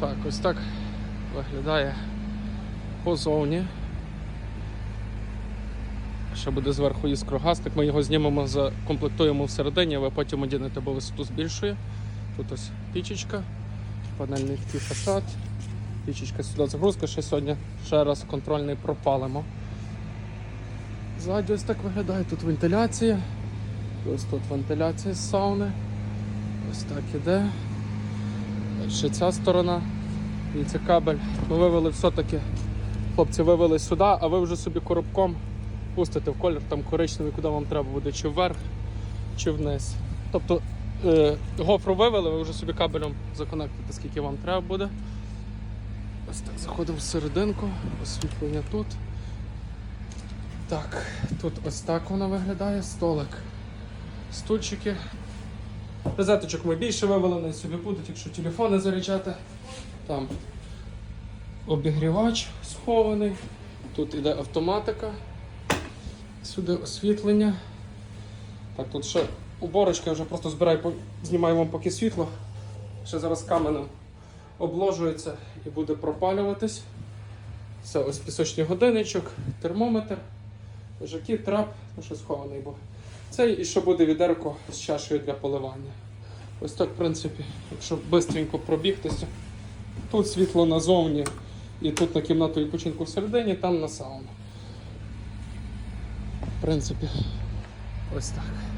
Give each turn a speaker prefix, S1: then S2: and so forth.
S1: Так, ось так виглядає позовні. Ще буде зверху іскрогасник, ми його знімемо, закомплектуємо всередині, а ви потім одінете, бо висоту збільшує. Тут ось пічечка, панельний фасад, пічечка сюди загрузка, ще сьогодні ще раз контрольний пропалимо. Ззаді ось так виглядає, тут вентиляція. Ось тут вентиляція з сауни. Ось так іде. Ще ця сторона. І це кабель. Ми вивели все-таки. Хлопці вивели сюди, а ви вже собі коробком пустите в колір там коричневий, куди вам треба буде, чи вверх, чи вниз. Тобто е, гофру вивели, ви вже собі кабелем законектите, скільки вам треба буде. Ось так заходимо всерединку, освітлення тут. Так, тут ось так воно виглядає, столик. Стульчики. Розеточок ми більше вивели, вони собі будуть, якщо телефони заряджати. Там обігрівач схований. Тут іде автоматика. Сюди освітлення. Так, тут ще уборочка, я вже просто збираю, знімаю вам поки світло. Ще зараз каменем обложується і буде пропалюватись. Це ось пісочний годинничок, термометр, лежаки, трап, ну що схований був. Це і ще буде відерко з чашею для поливання. Ось так, в принципі, якщо швидко пробігтися, тут світло назовні, і тут на кімнату відпочинку всередині, там на сауну. В принципі, ось так.